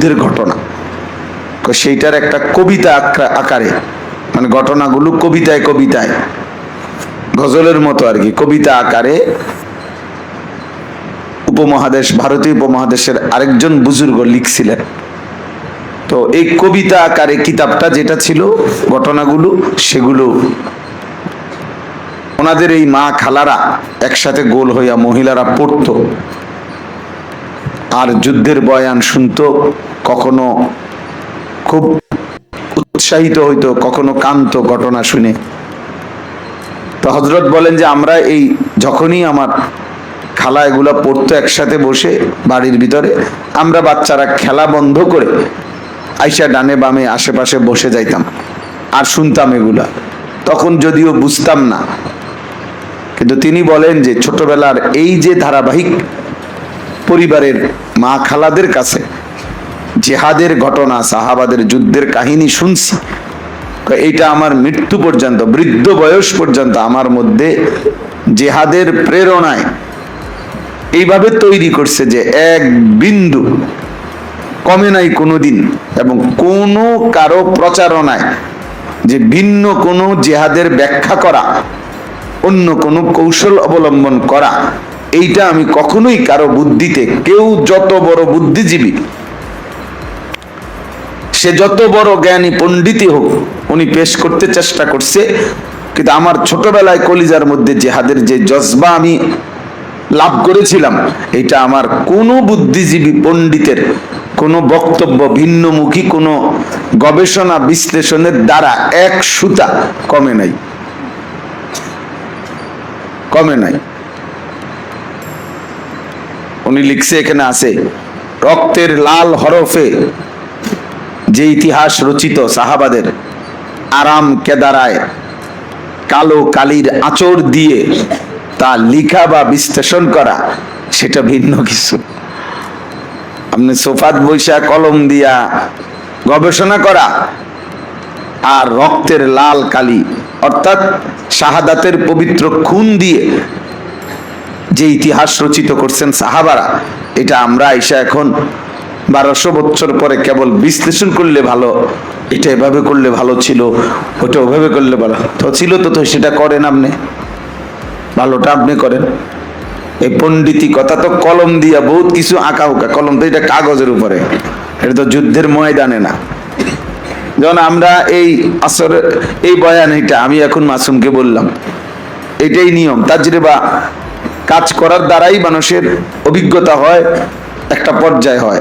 যুদ্ধের ঘটনা। তো সেইটার একটা কবিতা আকারে। মানে ঘটনাগুলো কবিতায় কবিতায়। গজলের মতো আর কি, কবিতা আকারে। উপমহাদেশ, ভারতীয় উপমহাদেশের আরেকজন বুজুর্গ লিখছিলেন। তো এই কবিতা আকারে কিতাবটা যেটা ছিল, ঘটনাগুলো, সেগুলো ওনাদের এই মা খালারা একসাথে গোল হইয়া মহিলারা পড়তো। আর যুদ্ধের বয়ান শুনতো, কখনো খুব উৎসাহিত হইতো, কখনো কান্ত ঘটনা শুনে। তো হজরত বলেন যে, আমরা এই যখনই আমার খালা এগুলা পড়তো একসাথে বসে বাড়ির ভিতরে, আমরা বাচ্চারা খেলা বন্ধ করে আইসা ডানে বামে আশেপাশে বসে যাইতাম আর শুনতাম এগুলা। তখন যদিও বুঝতাম না। কিন্তু তিনি বলেন যে, ছোটবেলার এই যে ধারাবাহিক পরিবারের মা খালাদের কাছে জেহাদের ঘটনা, সাহাবাদের যুদ্ধের কাহিনী শুনছি। এইটা আমার মৃত্যু পর্যন্ত, বৃদ্ধ বয়স পর্যন্ত আমার মধ্যে জেহাদের প্রেরণায় এইভাবে তৈরি করছে যে এক বিন্দু কমে নাই কোনোদিন এবং কোনো কারও প্রচারণায় যে ভিন্ন কোনো জেহাদের ব্যাখ্যা করা, অন্য কোনো কৌশল অবলম্বন করা এইটা আমি কখনোই কারও বুদ্ধিতে, কেউ যত বড় বুদ্ধিজীবী, সে যত বড় জ্ঞানী পণ্ডিতই হোক, উনি পেশ করতে চেষ্টা করছে, কিন্তু আমার ছোটবেলায় কলিজার মধ্যে জেহাদের যে জজবা আমি লাভ করেছিলাম এটা আমার কোনো বুদ্ধিজীবী পণ্ডিতের কোনো বক্তব্য ভিন্নমুখী, কোনো গবেষণা বিশ্লেষণের দ্বারা এক সুতা কমে নাই। কমে নাই। উনি লিখছে এখানে আছে, রক্তের লাল হরফে যে ইতিহাস রচিত সাহাবাদের, আরাম কেদারায় কালো কালির আচর দিয়ে তা লিখা বা বিশ্লেষণ করা, সেটা ভিন্ন কিছু। আপনি সোফাত বৈশা কলম দিয়া গবেষণা করা আর রক্তের লাল কালি, অর্থাৎ শাহাদাতের পবিত্র খুন দিয়ে যে ইতিহাস রচিত করছেন সাহাবারা, এটা আমরা আইসা এখন বারোশো বছর পরে কেবল বিশ্লেষণ করলে ভালো, এটা এভাবে করলে ভালো ছিল, ওটা ওভাবে করলে ভালো। তো ছিল তো তো সেটা করেন আপনি, ভালোটা আপনি করেন। এই পণ্ডিতি কথা তো কলম দিয়া বহুত কিছু আঁকা উকা কলম তো এটা কাগজের উপরে, এটা তো যুদ্ধের ময়দানে না। যেমন আমরা এই আসর, এই বয়ান এটা আমি এখন মাসুমকে বললাম, এটাই নিয়ম, তাজরিবা কাজ করার দ্বারাই মানুষের অভিজ্ঞতা হয়, একটা পর্যায় হয়।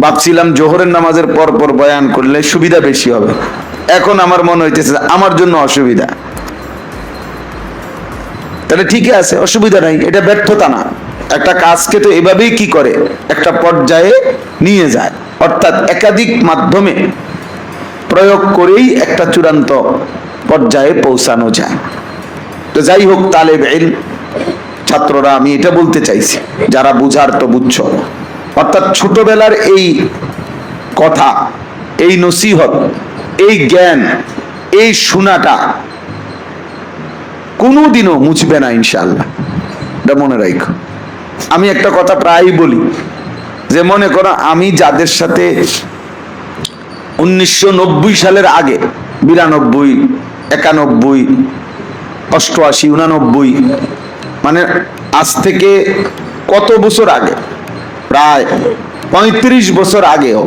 ভাবছিলাম জোহরের নামাজের পর পর বয়ান করলে সুবিধা বেশি হবে। এখন আমার মনে হইতেছে আমার জন্য অসুবিধা। তাহলে ঠিকই আছে, অসুবিধা নাই, এটা ব্যর্থতা না। একটা কাজকে তো এভাবেই কি করে? একটা পর্যায়ে নিয়ে যায়। অর্থাৎ একাধিক মাধ্যমে প্রয়োগ করেই একটা চূড়ান্ত পর্যায়ে পৌঁছানো যায়। তো যাই হোক, তালেব ইলম ছাত্ররা, আমি এটা বলতে চাইছি, যারা বুঝার তো বুঝছ। অর্থাৎ ছোটবেলার এই কথা, এই নসিহত, এই জ্ঞান, এই শোনাটা কোনোদিনও মুছবে না ইনশাল্লাহ এটা মনে রাখো আমি একটা কথা প্রায়ই বলি, যে মনে করো, আমি যাদের সাথে উনিশশো নব্বই সালের আগে, বিরানব্বই, একানব্বই, অষ্টআশি, উনানব্বই মানে আজ থেকে কত বছর আগে? প্রায় পঁয়ত্রিশ বছর আগেও,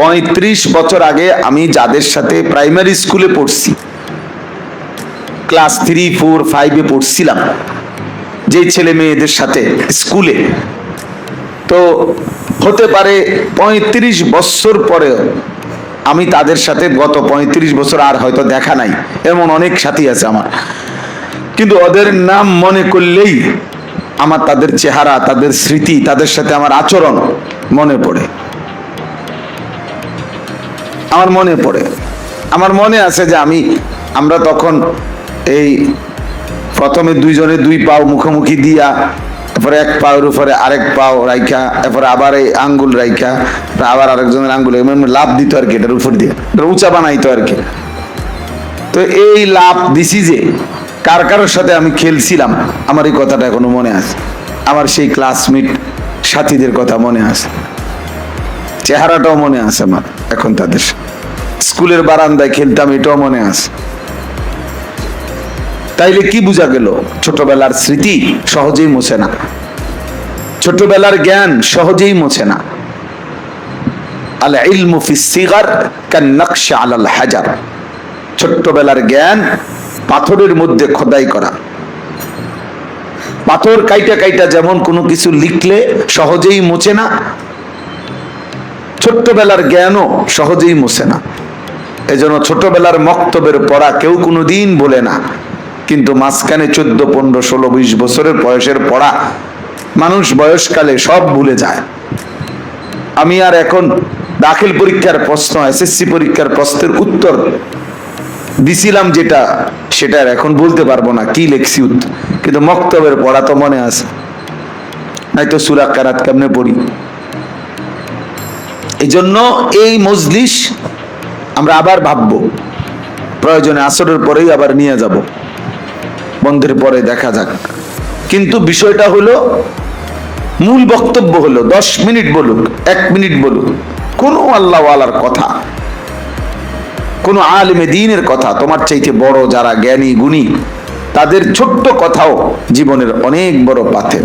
পঁয়ত্রিশ বছর আগে আমি যাদের সাথে প্রাইমারি স্কুলে পড়ছি ক্লাস থ্রি ফোর ফাইভে পড়ছিলাম, যে ছেলে মেয়েদের সাথে স্কুলে তো হতে পারে পঁয়ত্রিশ বছর পরেও আমি তাদের সাথে গত পঁয়ত্রিশ বছর আর হয়তো দেখা নাই, এমন অনেক সাথী আছে আমার। কিন্তু ওদের নাম মনে করলেই আমার তাদের চেহারা, তাদের স্মৃতি, তাদের সাথে আমার আচরণ মনে পড়ে। আমার মনে পড়ে। আমার মনে আছে যে আমি, আমরা তখন এই প্রথমে দুইজনে দুই পাও মুখোমুখি দিয়া, তারপরে এক পাওয়ের উপরে আরেক পাও রাইখা, তারপরে আবার এই আঙ্গুল রাইখা আবার আরেকজনের আঙ্গুল লাভ দিত আর কি, এটার উপর দিয়ে উঁচা বানাইতো আর কি। তো এই লাভ দিছি যে কার কারোর সাথে আমি খেলছিলাম? আমার এই কথাটা এখনও মনে আছে। আমার সেই ক্লাসমেট সাথীদের কথা মনে আছে। চেহারাটাও মনে আছে আমার এখন তাদের স্কুলের বারান্দায় খেলতাম, এটাও মনে আছে। তাইলে কি বোঝা গেল? ছোটবেলার স্মৃতি সহজেই মোছে না। ছোটবেলার জ্ঞান সহজেই মোছে না। আল ইলমু ফি সিগার কান নকশা আলাল হাজার ছোট্টবেলার জ্ঞান পাথরের মধ্যে খোদাই করা। পাথর কাইটা কাইটা যেমন কোনো কিছু লিখলে সহজেই মুছে না, ছোট্টবেলার জ্ঞানও সহজেই মুছে না। এজন্য ছোটবেলার মক্তবের পড়া কেউ কোনো দিন বলে না। কিন্তু মাঝখানে চোদ্দ, পনেরো, ষোলো, বিশ বছরের বয়সের পড়া মানুষ বয়সকালে সব ভুলে যায়। আমি আর এখন দাখিল পরীক্ষার প্রশ্ন, এসএসসি পরীক্ষার প্রশ্নের উত্তর দিছিলাম যেটা, সেটা এখন বলতে পারব না, কি লেখছি কিন্তু মক্তবের পড়া তো মনে আছে। নয়তো সুরা কারাত কেমনে পড়ি? এই জন্য এই মজলিস আমরা আবার ভাববো। প্রয়োজনে আসরের পরেই আবার নিয়ে যাব। বন্ধের পরে দেখা যাক। কিন্তু বিষয়টা হলো, মূল বক্তব্য হলো, দশ মিনিট বলুক, এক মিনিট বলুক, কোনো আল্লাহওয়ালার কথা কোনো আলেমে দিনের কথা, তোমার চাইতে বড় যারা জ্ঞানী, গুণী, তাদের ছোট্ট কথাও জীবনের অনেক বড় পাথে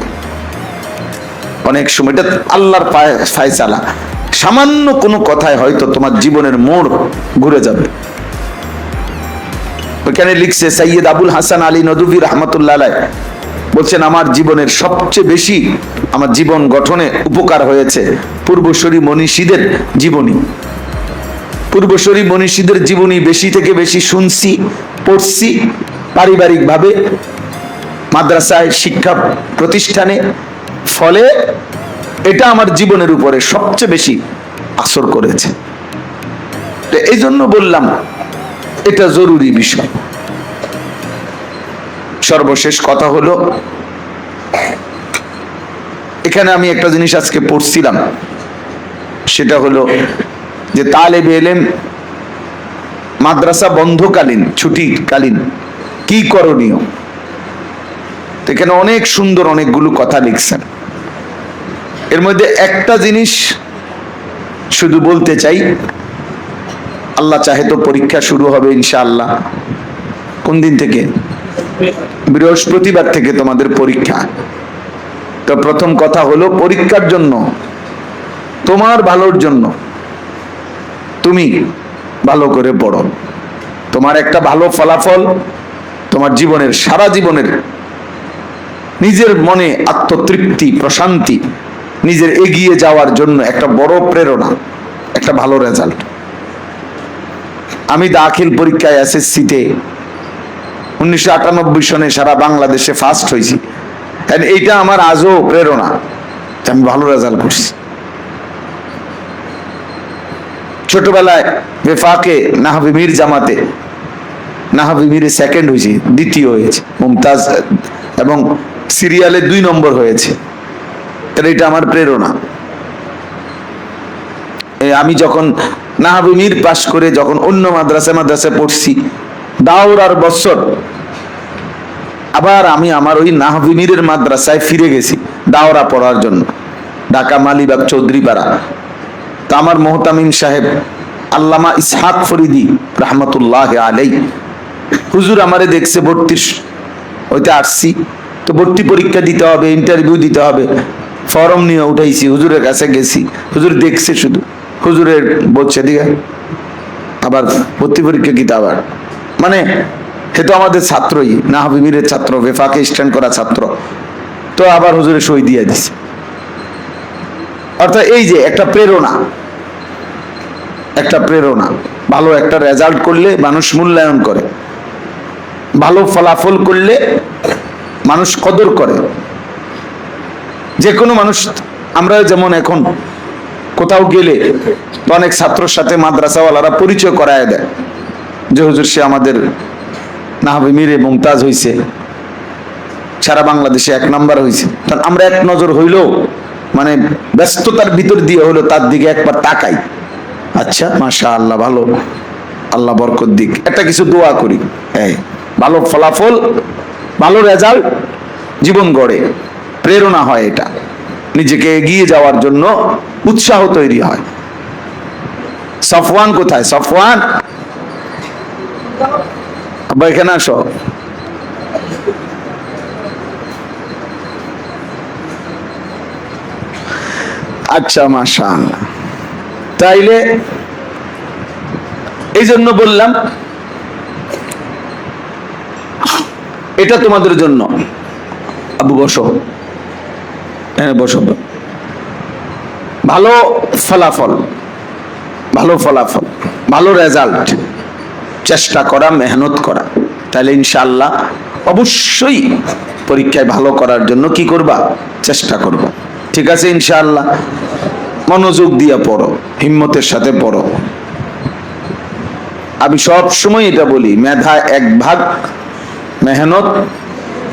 অনেক সময় এটা আল্লাহর ফায়সালা। সামান্য কোনো কথায় হয়তো তোমার জীবনের মোড় ঘুরে যাবে। ওইখানে লিখছে সৈয়দ আবুল হাসান আলী নদুবি রহমতুল্লাহ বলছেন, আমার জীবনের সবচেয়ে বেশি আমার জীবন গঠনে উপকার হয়েছে। পূর্বসরী মনীষীদের জীবনী। পূর্বসরী মনীষীদের জীবনী বেশি থেকে বেশি শুনছি, পড়ছি পারিবারিকভাবে, মাদ্রাসায় শিক্ষা প্রতিষ্ঠানে। ফলে এটা আমার জীবনের উপরে সবচেয়ে বেশি আসর করেছে। এই জন্য বললাম, এটা জরুরি বিষয়। সর্বশেষ কথা হলো, এখানে আমি একটা জিনিস আজকে পড়ছিলাম, সেটা হলো যে তালেব এলেম মাদ্রাসা বন্ধকালীন, ছুটিকালীন, কি করণীয়? এখানে অনেক সুন্দর অনেকগুলো কথা লিখছেন। এর মধ্যে একটা জিনিস শুধু বলতে চাই, আল্লাহ চাহে তো পরীক্ষা শুরু হবে ইনশাআল্লাহ। কোন দিন থেকে? বৃহস্পতিবার থেকে তোমাদের পরীক্ষা। তো প্রথম কথা হলো পরীক্ষার জন্য, তোমার ভালোর জন্য। তুমি ভালো করে পড়ো। তোমার একটা ভালো ফলাফল তোমার জীবনের, সারা জীবনের নিজের মনে আত্মতৃপ্তি, প্রশান্তি, নিজের এগিয়ে যাওয়ার জন্য একটা বড় প্রেরণা, একটা ভালো রেজাল্ট আমি দাখিল পরীক্ষায় এসএসসিতে উনিশশো আটানব্বই সনে সারা বাংলাদেশে ফার্স্ট হয়েছি। এইটা আমার আজও প্রেরণা আমি ভালো রেজাল্ট করছি। ছোটবেলায় বেফাকে নাহাবি মীর জামাতে, নাহাবি মীরে সেকেন্ড হয়েছে, দ্বিতীয় হয়েছে, মুমতাজ, এবং সিরিয়ালে দুই নম্বর হয়েছে। তাহলে এটা আমার প্রেরণা। আমি যখন নাহাবি মীর পাশ করে যখন অন্য মাদ্রাসা মাদ্রাসায় পড়ছি দাওরার বছর আবার আমি আমার ওই নাহবি মীরের মাদ্রাসায় ফিরে গেছি, দাওরা পড়ার জন্য। ঢাকা মালিবাগ চৌধুরীপাড়া। তা আমার মোহতামিম সাহেব, আল্লামা ইসহাক ফরিদি রহমতুল্লাহ আলাই হুজুর আমারে দেখছে ভর্তির ওইটা আসছি। তো ভর্তি পরীক্ষা দিতে হবে ইন্টারভিউ দিতে হবে। ফর্ম নিয়ে উঠাইছি, হুজুরের কাছে গেছি। হুজুর দেখছে শুধু। হুজুরের বলছে দিকে আবার ভর্তি পরীক্ষা কিতা আবার। মানে সে তো আমাদের ছাত্রই, না হাবিবিরের ছাত্র, বেফাকে স্ট্যান্ড করা ছাত্র। তো আবার হুজুরে সই দিয়ে দিছে। অর্থাৎ এই যে একটা প্রেরণা একটা প্রেরণা, ভালো একটা রেজাল্ট করলে মানুষ মূল্যায়ন করে, ভালো ফলাফল করলে মানুষ কদর করে। যে কোনো মানুষ, আমরা যেমন এখন কোথাও গেলে অনেক ছাত্রর সাথে মাদ্রাসাওয়ালারা পরিচয় করায় দেয় যে হুজুর, সে আমাদের নাহাবি মিরে মুমতাজ হইছে, সারা বাংলাদেশে এক নাম্বার তখন আমরা এক নজর হইলেও মানে ব্যস্ততার ভিতর দিয়ে হলো তার দিকে একবার তাকাই। আচ্ছা মাশা আল্লাহ ভালো। আল্লাহ বরকত দিক। একটা কিছু দোয়া করি। এই, ভালো ফলাফল, ভালো রেজাল্ট জীবন গড়ে। প্রেরণা হয় এটা। নিজেকে এগিয়ে যাওয়ার জন্য উৎসাহ তৈরি হয়। সফওয়ান কোথায়? সফওয়ান? আব্বা, এখানে আসো। আচ্ছা মাশা তাইলে এই জন্য বললাম, এটা তোমাদের জন্য। আবু, বসো। হ্যাঁ বসো। ভালো ফলাফল ভালো ফলাফল, ভালো রেজাল্ট চেষ্টা করা, মেহনত করা। তাহলে ইনশাল্লাহ অবশ্যই পরীক্ষায় ভালো করার জন্য কি করবা? চেষ্টা করবা। ঠিক আছে, ইনশাআল্লাহ। মনোযোগ দিয়ে পড়ো, হিম্মতের সাথে পড়ো। আমি সব সময় এটা বলি, মেধা এক ভাগ, মেহনত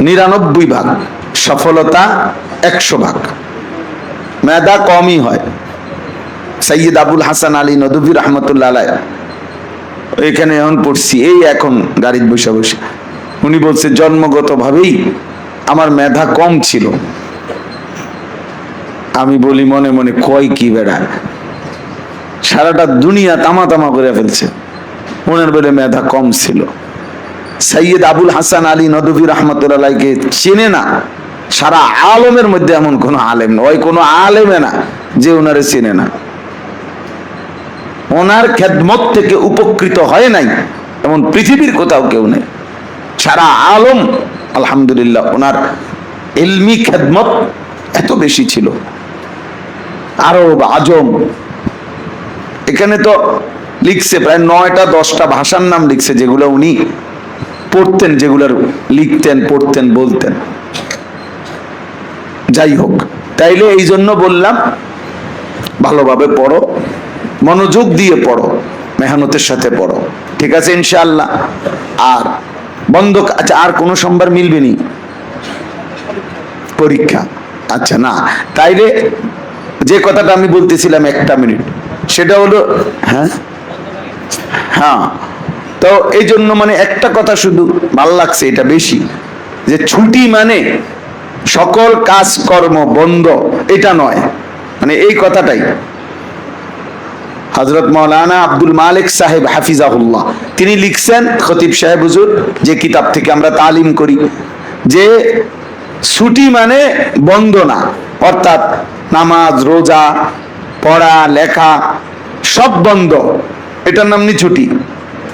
নিরানব্বই ভাগ, সফলতা একশো ভাগ। মেধা কমই হয়। সৈয়দ আবুল হাসান আলী নদুবী রহমতুল্লাহ এখানে এখন পড়ছি, এই এখন গাড়ির বসে বসে। উনি বলছে, জন্মগতভাবেই আমার মেধা কম ছিল। আমি বলি মনে মনে, কয় কি বেড়া? সারাটা দুনিয়া তামা তামা করে ফেলছে। মনের বলে মেধা কম ছিল। সৈয়দ আবুল হাসান আলী নদভী রহমতুল্লাহকে চেনে না। সারা আলমের মধ্যে এমন কোন আলেম না। ওই কোনো আলেমে না যে ওনারে চেনে না। ওনার খেদমত থেকে উপকৃত হয় নাই এমন পৃথিবীর কোথাও কেউ নেই। সারা আলম, আলহামদুলিল্লাহ, ওনার এলমি খেদমত এত বেশি ছিল। আরব আজম। এখানে তো লিখছে প্রায় নয়টা, দশটা ভাষার নাম লিখছে যেগুলো উনি পড়তেন, যেগুলোর লিখতেন, পড়তেন, বলতেন। যাই হোক, তাইলে এই জন্য বললাম, ভালোভাবে পড়ো, মনোযোগ দিয়ে পড়ো, মেহনতের সাথে পড়ো। ঠিক আছে, ইনশাআল্লাহ? আর বন্ধ আচ্ছা আর কোনো সোমবার মিলবে নি? পরীক্ষা। আচ্ছা না। তাইলে যে কথাটা আমি বলতেছিলাম একটা মিনিট, সেটা হলো হ্যাঁ? হ্যাঁ। তো এই জন্য মানে একটা কথা শুধু ভালো লাগছে এটা বেশি, যে ছুটি মানে সকল কাজকর্ম বন্ধ, এটা নয়। মানে এই কথাটাই। হজরত মৌলানা আব্দুল মালিক সাহেব হাফিজাহুল্লাহ, তিনি লিখছেন, খতিব সাহেব হুজুর, যে কিতাব থেকে আমরা তালিম করি, যে ছুটি মানে বন্ধ না অর্থাৎ নামাজ, রোজা, পড়া, লেখা, সব বন্ধ এটার নাম নি ছুটি।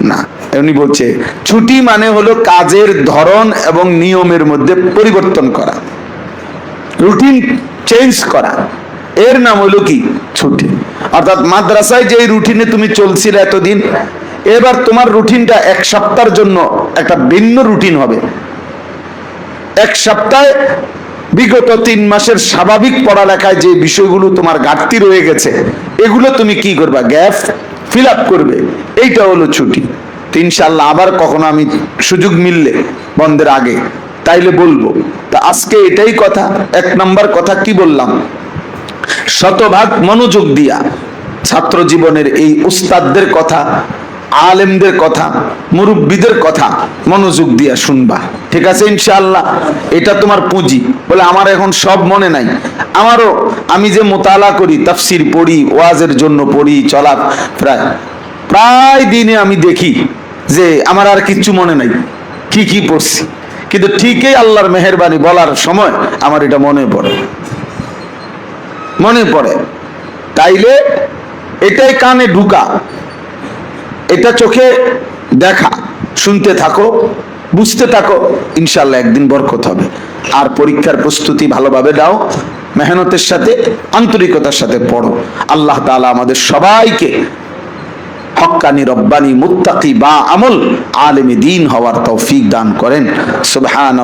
না, উনি বলছে, ছুটি মানে হলো কাজের ধরন এবং নিয়মের মধ্যে পরিবর্তন করা, রুটিন চেঞ্জ করা। এর নাম হলো কি? ছুটি। অর্থাৎ মাদ্রাসায় যে রুটিনে তুমি চলছিলে এতদিন, এবার তোমার রুটিনটা এক সপ্তাহের জন্য একটা ভিন্ন রুটিন হবে। এক সপ্তাহে বিগত তিন মাসের স্বাভাবিক পড়ালেখায় যে বিষয়গুলো তোমার ঘাটতি রয়ে গেছে, এগুলো তুমি কি করবা? গ্যাপ ফিল আপ করবে। এইটা হলো ছুটি। তো ইনশাল্লাহ আবার কখনো আমি সুযোগ মিললে বন্ধের আগে, তাইলে বলব। তা আজকে এটাই কথা, এক নম্বর কথা কি বললাম? শতভাগ মনোযোগ দিয়া ছাত্র জীবনের এই উস্তাদদের কথা আলেমদের কথা, মুরব্বীদের কথা মনোযোগ দিয়া শুনবা। ঠিক আছে, ইনশাআল্লাহ? এটা তোমার পুঁজি। বলে, আমার এখন সব মনে নাই। আমারও, আমি যে মোতালা করি, তাফসির পড়ি, ওয়াজের জন্য পড়ি চলা প্রায় প্রায় দিনে আমি দেখি যে আমার আর কিচ্ছু মনে নাই। কি কি পড়ছি। কিন্তু ঠিকই আল্লাহর মেহরবানি বলার সময় আমার এটা মনে পড়ে। মনে পড়ে। তাইলে এটাই কানে ঢুকা। এটা চোখে দেখা, শুনতে থাকো, বুঝতে থাকো ইনশাল্লাহ একদিন বরকত হবে। আর পরীক্ষার প্রস্তুতি ভালোভাবে দাও, মেহনতের সাথে, আন্তরিকতার সাথে পড়ো। আল্লাহ তাআলা আমাদের সবাইকে হক্কানি রব্বানি মুত্তাকি বা আমল, আলেমে দিন হওয়ার তৌফিক দান করেন। সুবহান